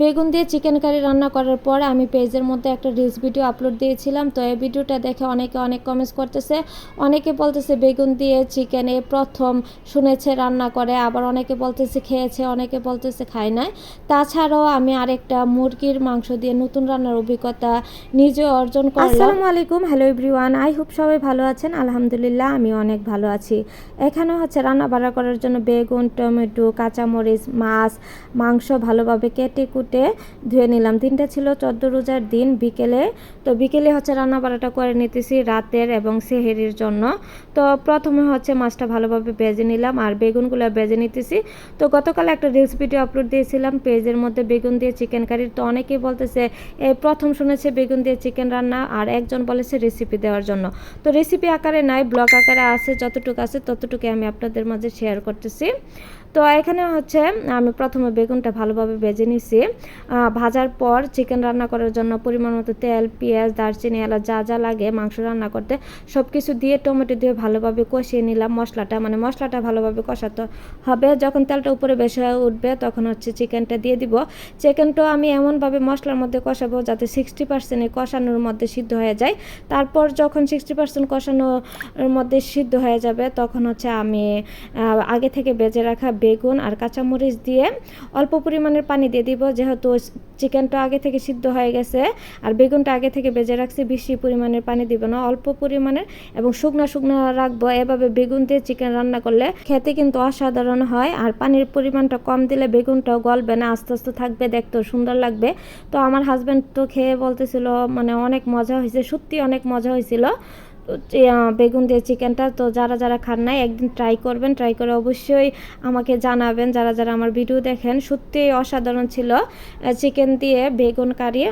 বেগুন দিয়ে chicken curry রান্না করার পর আমি পেজের মধ্যে একটা রিলস ভিডিও আপলোড দিয়েছিলাম। তো এই ভিডিওটা দেখে অনেকে অনেক কমেন্টস করতেছে। অনেকে বলতেছে বেগুন দিয়ে চিকেনে প্রথম শুনেছে রান্না করে, আবার অনেকে বলতেছে খেয়েছে, অনেকে বলতেছে খায় নাই। তাছাড়াও আমি আরেকটা মুরগির মাংস দিয়ে নতুন রান্নার অভিজ্ঞতা নিজে অর্জন করলাম। আসসালামু আলাইকুম হ্যালো এভরিওয়ান আই হোপ সবাই ভালো আছেন। আলহামদুলিল্লাহ আমি অনেক ভালো আছি। এখানে হচ্ছে রান্না বাড়া করার জন্য বেগুন, টমেটো, কাঁচামরিচ, মাছ, মাংস ভালোভাবে কেটে কুটে ধুয়ে নিলাম। দিনটা ছিল চোদ্দ রোজার দিন, বিকেলে। তো বিকেলে হচ্ছে রান্না বাড়াটা করে নিতেছি রাতের এবং সেহেরির জন্য। তো প্রথমে হচ্ছে মাছটা ভালোভাবে ভেজে নিলাম আর বেগুনগুলো ভেজে নিতেছি। তো গতকাল একটা ভিডিও আপলোড দিয়েছিলাম, পেজের মধ্যে বেগুন দিয়ে চিকেন কারি তো অনেকেই বলতেছে এই প্রথম শুনেছে বেগুন দিয়ে চিকেন রান্না। আর একজন বলেছে রেসিপি দেওয়ার জন্য। তো রেসিপি আকারে নাই ব্লগ আকারে আছে, যতটুকু আছে ততটুকু আমি আপনাদের মাঝে শেয়ার করতেছি। তো এখানে হচ্ছে, আমি প্রথমে বেগুনটা ভালোভাবে ভেজে নিছি। ভাজার পর চিকেন রান্না করার জন্য পরিমাণ মতো তেল, পেঁয়াজ, দারচিনি, এলাচ যা যা লাগে, মাংস রান্না করতে সব কিছু দিয়ে টমেটো দিয়ে ভালোভাবে কষিয়ে নিলাম মশলাটা। মানে মশলাটা ভালোভাবে কষাতে হবে। যখন তেলটা উপরে বেশি উঠবে, তখন হচ্ছে চিকেনটা দিয়ে দিব। চিকেনটাও আমি এমনভাবে মশলার মধ্যে কষাবো যাতে সিক্সটি পার্সেন্ট কষানোর মধ্যে সিদ্ধ হয়ে যায়। তারপর যখন সিক্সটি পার্সেন্ট কষানোর মধ্যে সিদ্ধ হয়ে যাবে, তখন হচ্ছে আমি আগে থেকে বেজে রাখা বেগুন আর কাঁচামরিচ দিয়ে অল্প পরিমাণের পানি দিয়ে দিব, যেহেতু চিকেনটা আগে থেকে সিদ্ধ হয়ে গেছে আর বেগুনটা আগে থেকে বেজে রাখছি, বেশি পরিমাণের পানি দিব না, অল্প পরিমাণের এবং শুকনো শুকনো রাখব। এভাবে বেগুন দিয়ে চিকেন রান্না করলে খেতে কিন্তু অসাধারণ হয় আর পানির পরিমাণটা কম দিলে বেগুনটাও গলবে না, আস্তে আস্তে থাকবে, দেখতেও সুন্দর লাগবে। তো আমার হাজব্যান্ড তো খেয়ে বলতেছিল মানে অনেক মজা হয়েছে, সত্যি অনেক মজা হয়েছিল। বেগুন দিয়ে চিকেনটা, তো যারা যারা খান নাই, একদিন ট্রাই করবেন ট্রাই করে অবশ্যই আমাকে জানাবেন, যারা যারা আমার ভিডিও দেখেন। সত্যি অসাধারণ ছিল চিকেন দিয়ে বেগুন কারি।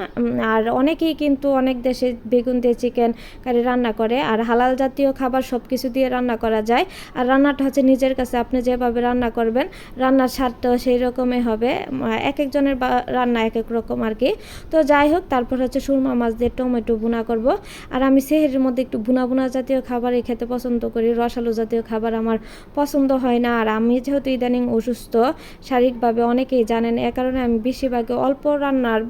আর অনেকেই কিন্তু অনেক দেশে বেগুন দিয়ে চিকেন কারি রান্না করে, আর হালাল জাতীয় খাবার সব কিছু দিয়ে রান্না করা যায়। আর রান্নাটা হচ্ছে নিজের কাছে, আপনি যেভাবে রান্না করবেন, রান্নার স্বাদটাও সেই রকমই হবে। এক একজনের রান্না এক এক রকম আর কি। তো যাই হোক, তারপর হচ্ছে সুরমা মাছ দিয়ে টমেটো ভুনা করব। আর আমি সেহেরির মধ্যে একটু ভুনা ভুনা জাতীয় খাবারই খেতে পছন্দ করি, রসালো জাতীয় খাবার আমার পছন্দ হয় না। আর আমি যেহেতু ইদানিং অসুস্থ, শারীরিকভাবে অনেকেই জানেন, এ কারণে আমি বেশিরভাগে অল্প রান্নার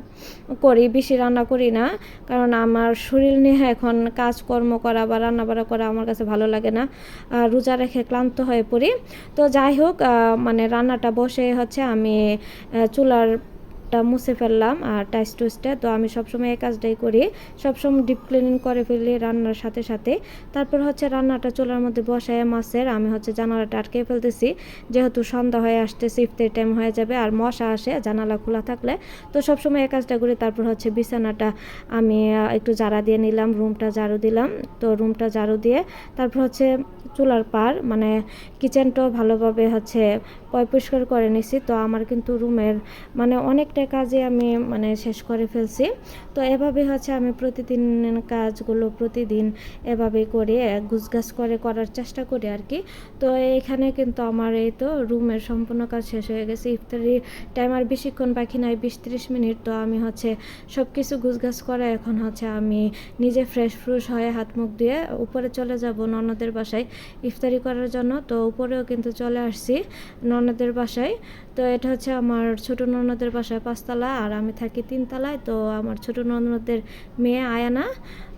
করি, বেশি রান্না করি না। কারণ আমার শরীর নিয়ে এখন কাজকর্ম করা বা রান্না বাড়া করা আমার কাছে ভালো লাগে না। আর রোজা রেখে ক্লান্ত হয়ে পড়ি। তো যাই হোক মানে রান্নাটা বসে হচ্ছে আমি চুলার টা মুছে ফেললাম আর টাইস টুসটা। তো আমি সবসময় এই কাজটাই করি। সবসময় ডিপ ক্লিনিং করে ফেলি রান্নার সাথে সাথে। তারপর হচ্ছে রান্নাটা চুলার মধ্যে বসায় মাছের। আমি হচ্ছে জানালাটা আটকে ফেলতেছি। যেহেতু সন্ধ্যা হয়ে আসতেছে ইফতের টাইম হয়ে যাবে আর মশা আসে, জানালা খোলা থাকলে। তো সবসময় এই কাজটা করি। তারপর হচ্ছে বিছানাটা আমি একটু ঝাড়া দিয়ে নিলাম রুমটা ঝাড়ু দিলাম। তো রুমটা ঝাড়ু দিয়ে তারপর হচ্ছে চুলার পার মানে কিচেনটাও ভালোভাবে হচ্ছে পরিষ্কার করে নিছি। তো আমার কিন্তু রুমের মানে অনেকটা কাজে আমি মানে শেষ করে ফেলছি। তো এভাবে হচ্ছে আমি প্রতিদিন কাজগুলো প্রতিদিন এভাবেই করে গুছগাছ করে করার চেষ্টা করি আর কি তো এখানে কিন্তু আমার এই তো রুমের সম্পূর্ণ কাজ শেষ হয়ে গেছে। ইফতারি টাইম আর বেশিক্ষণ বাকি নাই, বিশ ত্রিশ মিনিট। তো আমি হচ্ছে সব কিছু গুছগাছ করে এখন হচ্ছে আমি নিজে ফ্রেশ ফ্রুশ হয়ে হাত মুখ দিয়ে উপরে চলে যাব ননদের বাসায়। ইফতারি করার জন্য, তো উপরেও কিন্তু চলে আসছি ননদের বাসায়। তো এটা হচ্ছে আমার ছোট ননদের বাসায় পাঁচতলা, আর আমি থাকি তিনতলায়। তো আমার ছোট ননদের মেয়ে আয়ানা,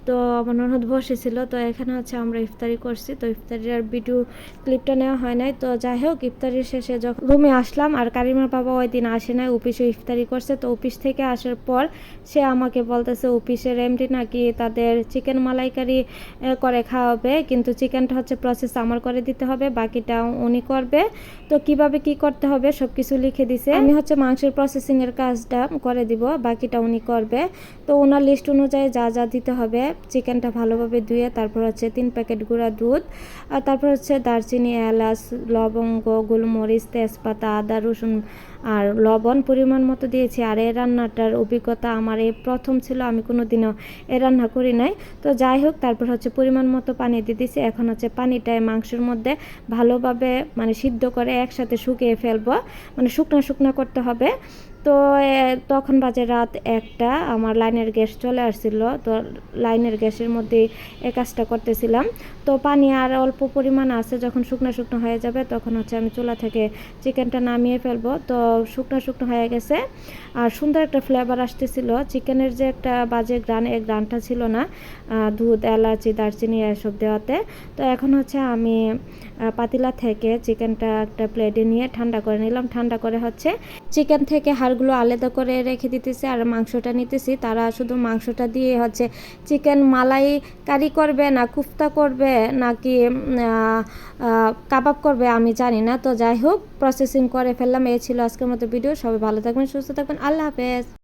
তো আমার ননদ বসেছিল তো এখানে হচ্ছে আমরা ইফতারি করছি। তো ইফতারির আর ভিডিও ক্লিপটা নেওয়া হয় নাই। তো যাই হোক, ইফতারির শেষে যখন রুমে আসলাম, আর কারিমার বাবা ওই দিন আসে নাই, অফিসে ইফতারি করছে। তো অফিস থেকে আসার পর সে আমাকে বলতেছে, অফিসের এমডি নাকি তাদের চিকেন মালাইকারি করে খাওয়াবে। কিন্তু চিকেনটা হচ্ছে প্রসেস আমার করে দিতে হবে বাকিটা উনি করবে। তো কীভাবে কি করতে হবে সব কিছু লিখে দিছে। আমি হচ্ছে মাংসের প্রসেসিং এর কাজটা করে দিব, বাকিটা উনি করবে। তো ওনার লিস্ট অনুযায়ী যা যা দিতে হবে চিকেনটা ভালোভাবে ধুয়ে তারপর হচ্ছে তিন প্যাকেট গুঁড়া দুধ, আর তারপর হচ্ছে দারচিনি, এলাচ, লবঙ্গ, গোলমরিচ, তেজপাতা, আদা, রসুন আর লবণ পরিমাণ মতো দিয়েছি। আর এই রান্নাটার অভিজ্ঞতা আমার এই প্রথম ছিল, আমি কোনো দিনও এ রান্না করি নাই। তো যাই হোক, তারপর হচ্ছে পরিমাণ মতো পানি দিয়ে দিয়েছি। এখন হচ্ছে পানিটা এই মাংসের মধ্যে ভালোভাবে মানে সিদ্ধ করে একসাথে শুকিয়ে ফেলব। মানে শুকনো শুকনো করতে হবে। তো তখন বাজে রাত একটা, আমার লাইনের গ্যাস চলে আসছিল, তো লাইনের গ্যাসের মধ্যে এই কাজটা করতেছিলাম। তো পানি আর অল্প পরিমাণ আছে, যখন শুকনো শুকনো হয়ে যাবে, তখন হচ্ছে আমি চুলা থেকে চিকেনটা নামিয়ে ফেলব। তো শুকনো শুকনো হয়ে গেছে, আর সুন্দর একটা ফ্লেভার আসতেছিল। চিকেনের যে একটা বাজে গ্রান এই গ্রানটা ছিল না দুধ, এলাচি, দারচিনি এসব দেওয়াতে। তো এখন হচ্ছে আমি পাতিলা থেকে চিকেনটা একটা প্লেটে নিয়ে ঠান্ডা করে নিলাম। ঠান্ডা করে হচ্ছে চিকেন থেকে হাড়গুলো আলাদা করে রেখে দিতেছে আর মাংসটা নিতেছি। তারা শুধু মাংসটা দিয়ে হচ্ছে চিকেন মালাই কারি করবে না কুফতা করবে নাকি কাবাব করবে আমি জানি না। তো যাই হোক প্রসেসিং করে ফেললাম। এ ছিল আজকের মতো ভিডিও। সবাই ভালো থাকবেন, সুস্থ থাকবেন। আল্লাহ হাফেজ।